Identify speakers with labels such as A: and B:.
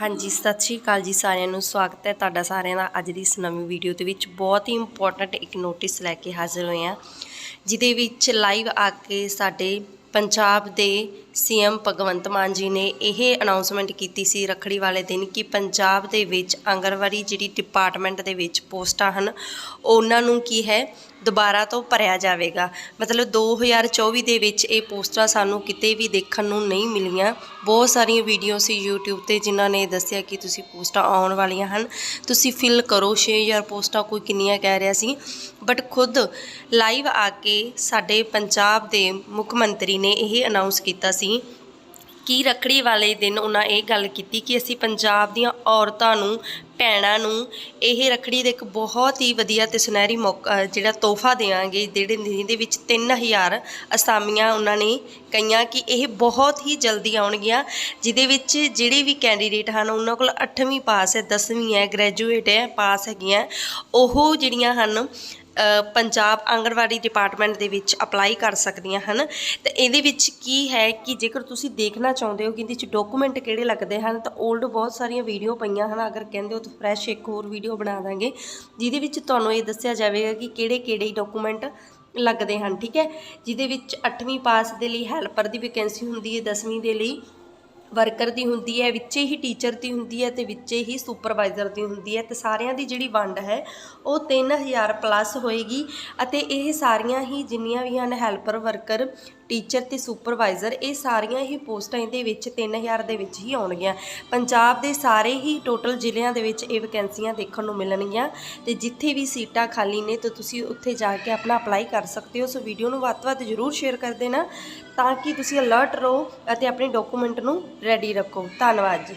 A: ਹਾਂਜੀ, ਸਤਿ ਸ਼੍ਰੀ ਅਕਾਲ ਜੀ ਸਾਰਿਆਂ ਨੂੰ। ਸਵਾਗਤ ਹੈ ਤੁਹਾਡਾ ਸਾਰਿਆਂ ਦਾ ਅੱਜ ਦੀ ਇਸ ਨਵੀਂ ਵੀਡੀਓ ਦੇ ਵਿੱਚ। ਬਹੁਤ ਹੀ ਇੰਪੋਰਟੈਂਟ ਇੱਕ ਨੋਟਿਸ ਲੈ ਕੇ ਹਾਜ਼ਰ ਹੋਏ ਹਾਂ, ਜਿਹਦੇ ਵਿੱਚ ਲਾਈਵ ਆ ਕੇ ਸਾਡੇ ਪੰਜਾਬ ਦੇ ਸੀਐਮ ਭਗਵੰਤ ਮਾਨ ਜੀ ਨੇ ਇਹ ਅਨਾਉਂਸਮੈਂਟ ਕੀਤੀ ਸੀ ਰੱਖੜੀ ਵਾਲੇ ਦਿਨ ਕਿ ਪੰਜਾਬ ਦੇ ਵਿੱਚ ਆਂਗਣਵਾੜੀ ਜਿਹੜੀ ਡਿਪਾਰਟਮੈਂਟ ਦੇ ਵਿੱਚ ਪੋਸਟਾਂ ਹਨ, ਉਹਨਾਂ ਨੂੰ ਕੀ ਹੈ ਦੁਬਾਰਾ ਤੋਂ ਭਰਿਆ ਜਾਵੇਗਾ। ਮਤਲਬ 2024 ਦੇ ਵਿੱਚ ਇਹ ਪੋਸਟਾਂ ਸਾਨੂੰ ਕਿਤੇ ਵੀ ਦੇਖਣ ਨੂੰ ਨਹੀਂ ਮਿਲੀਆਂ। ਬਹੁਤ ਸਾਰੀਆਂ ਵੀਡੀਓ ਸੀ YouTube ਤੇ ਜਿਨ੍ਹਾਂ ਨੇ ਦੱਸਿਆ ਕਿ ਤੁਸੀਂ ਪੋਸਟਾਂ ਆਉਣ ਵਾਲੀਆਂ ਹਨ। ਤੁਸੀਂ ਫਿਲ ਕਰੋ 6000 ਪੋਸਟਾਂ ਕੋਈ ਕਿੰਨੀਆਂ ਕਹਿ ਰਿਹਾ ਸੀ। ਬਟ ਖੁਦ ਲਾਈਵ ਆ ਕੇ ਸਾਡੇ ਪੰਜਾਬ ਦੇ ਮੁੱਖ ਮੰਤਰੀ ਨੇ ਇਹ ਅਨਾਉਂਸ ਕੀਤਾ ਸੀ ਕਿ ਰੱਖੜੀ ਵਾਲੇ ਦਿਨ ਉਹਨਾਂ ਇਹ ਗੱਲ ਕੀਤੀ ਕਿ ਅਸੀਂ ਪੰਜਾਬ ਦੀਆਂ ਔਰਤਾਂ ਨੂੰ, ਭੈਣਾਂ ਨੂੰ ਇਹ ਰੱਖੜੀ ਦੇ ਇੱਕ ਬਹੁਤ ਹੀ ਵਧੀਆ ਤੇ ਸੁਨਹਿਰੀ ਮੌਕਾ, ਜਿਹੜਾ ਤੋਹਫਾ ਦੇਵਾਂਗੇ। ਜਿਹੜੇ ਜਿਹਦੇ ਵਿੱਚ 3000 ਅਸਾਮੀਆਂ ਉਹਨਾਂ ਨੇ ਕਈਆਂ ਕਿ ਇਹ ਬਹੁਤ ਹੀ ਜਲਦੀ ਆਉਣਗੀਆਂ, ਜਿਹਦੇ ਵਿੱਚ ਜਿਹੜੇ ਵੀ ਕੈਂਡੀਡੇਟ ਹਨ, ਉਹਨਾਂ ਕੋਲ 8ਵੀਂ ਪਾਸ ਹੈ 10ਵੀਂ ਹੈ ਗ੍ਰੈਜੂਏਟ ਹੈ, ਪਾਸ ਹੈਗੀਆਂ। ਉਹ ਜਿਹੜੀਆਂ ਹਨ ਪੰਜਾਬ ਆਂਗਣਵਾੜੀ ਡਿਪਾਰਟਮੈਂਟ ਦੇ ਵਿੱਚ ਅਪਲਾਈ ਕਰ ਸਕਦੀਆਂ ਹਨ। ਤੇ ਇਹਦੇ ਵਿੱਚ ਕੀ ਹੈ ਕਿ ਜੇਕਰ ਤੁਸੀਂ ਦੇਖਣਾ ਚਾਹੁੰਦੇ ਹੋ ਕਿ ਇਹਦੇ ਵਿੱਚ ਡਾਕੂਮੈਂਟ ਕਿਹੜੇ ਲੱਗਦੇ ਹਨ, ਤਾਂ 올ਡ ਬਹੁਤ ਸਾਰੀਆਂ ਵੀਡੀਓ ਪਈਆਂ ਹਨ। ਅਗਰ ਕਹਿੰਦੇ ਹੋ ਤਾਂ ਫਰੈਸ਼ ਇੱਕ ਹੋਰ ਵੀਡੀਓ ਬਣਾ ਦਾਂਗੇ, ਜਿਹਦੇ ਵਿੱਚ ਤੁਹਾਨੂੰ ਇਹ ਦੱਸਿਆ ਜਾਵੇਗਾ ਕਿ ਕਿਹੜੇ ਕਿਹੜੇ ਡਾਕੂਮੈਂਟ ਲੱਗਦੇ ਹਨ, ਠੀਕ ਹੈ? ਜਿਹਦੇ ਵਿੱਚ 8ਵੀਂ ਪਾਸ ਦੇ ਲਈ ਹੈਲਪਰ ਦੀ ਵੈਕੈਂਸੀ ਹੁੰਦੀ ਹੈ 10ਵੀਂ ਦੇ ਲਈ ਵਰਕਰ ਦੀ ਹੁੰਦੀ ਹੈ, ਵਿੱਚੇ ਹੀ ਟੀਚਰ ਦੀ ਹੁੰਦੀ ਹੈ ਤੇ ਵਿੱਚੇ ਹੀ ਸੁਪਰਵਾਈਜ਼ਰ ਦੀ ਹੁੰਦੀ ਹੈ ਤੇ ਸਾਰਿਆਂ ਦੀ ਜਿਹੜੀ ਵੰਡ ਹੈ, ਉਹ 3000 ਪਲੱਸ ਹੋਏਗੀ ਅਤੇ ਇਹ ਸਾਰੀਆਂ ਹੀ ਜਿੰਨੀਆਂ ਵੀ ਹਨ ਹੈਲਪਰ, ਵਰਕਰ, ਟੀਚਰ ਤੇ ਸੁਪਰਵਾਈਜ਼ਰ, ਇਹ ਸਾਰੀਆਂ ਹੀ ਪੋਸਟਾਂ ਇਹਦੇ ਵਿੱਚ 3000 ਦੇ ਵਿੱਚ ਹੀ ਆਉਣਗੀਆਂ। ਪੰਜਾਬ ਦੇ ਸਾਰੇ ਹੀ ਟੋਟਲ ਜ਼ਿਲ੍ਹਿਆਂ ਦੇ ਵਿੱਚ ਇਹ ਵੈਕੈਂਸੀਆਂ ਦੇਖਣ ਨੂੰ ਮਿਲਣਗੀਆਂ ਤੇ ਜਿੱਥੇ ਵੀ ਸੀਟਾਂ ਖਾਲੀ ਨੇ ਤਾਂ ਤੁਸੀਂ ਉੱਥੇ ਜਾ ਕੇ ਆਪਣਾ ਅਪਲਾਈ ਕਰ ਸਕਦੇ ਹੋ। ਸੋ ਵੀਡੀਓ ਨੂੰ ਵੱਧ ਤੋਂ ਵੱਧ ਜ਼ਰੂਰ ਸ਼ੇਅਰ ਕਰ ਦੇਣਾ ਤਾਂ ਕਿ ਤੁਸੀਂ ਅਲਰਟ ਰਹੋ ਅਤੇ ਆਪਣੇ ਡਾਕੂਮੈਂਟ ਨੂੰ ਰੈਡੀ ਰੱਖੋ। ਧੰਨਵਾਦ ਜੀ।